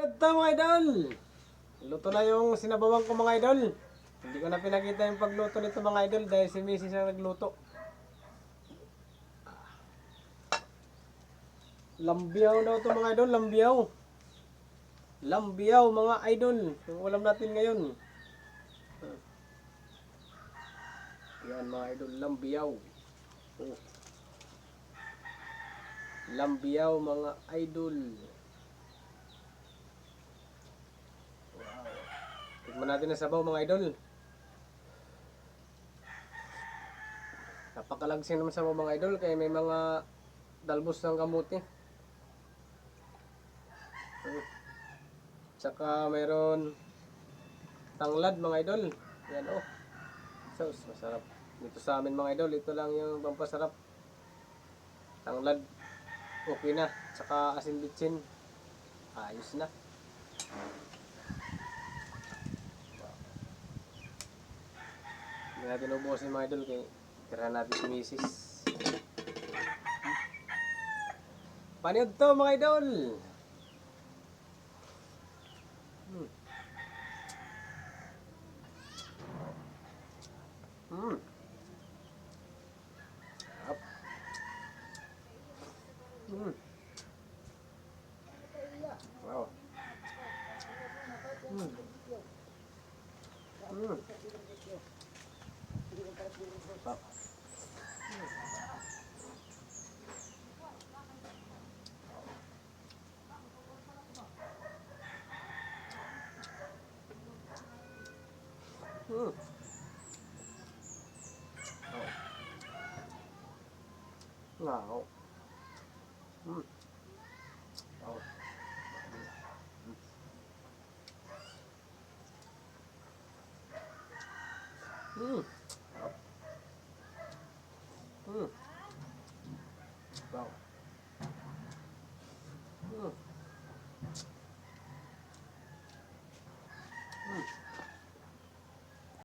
Ito mga idol! Luto na yung sinabawang ko mga idol. Hindi ko na pinakita yung pagluto nito mga idol dahil si Mrs. ang nagluto. Lambiyaw daw to mga idol, lambiyaw. Lambiyaw mga idol. Yung ulam natin ngayon. Yan mga idol, lambiyaw. Lambiyaw mga idol. Tikman natin ang sabaw mga idol. Napakalagsing naman sabaw mga idol kaya may mga dalbos ng kamuti. Tsaka mayroon tanglad mga idol. Yan oh. Sauce, masarap. Dito sa amin mga idol, ito lang yung pampasarap. Tanglad. Okay na. Tsaka asin bitsin. Ayos na. Hindi natin ubusin mga idol kay tirahan natin si misis. Panood to mga idol! Hmm. Hmm. Sarap. Hmm. Wow. Hmm. Hmm. Sarap. Hmm. Oh. Wow. Hmm. Oh. Hmm. Hmm. Wow.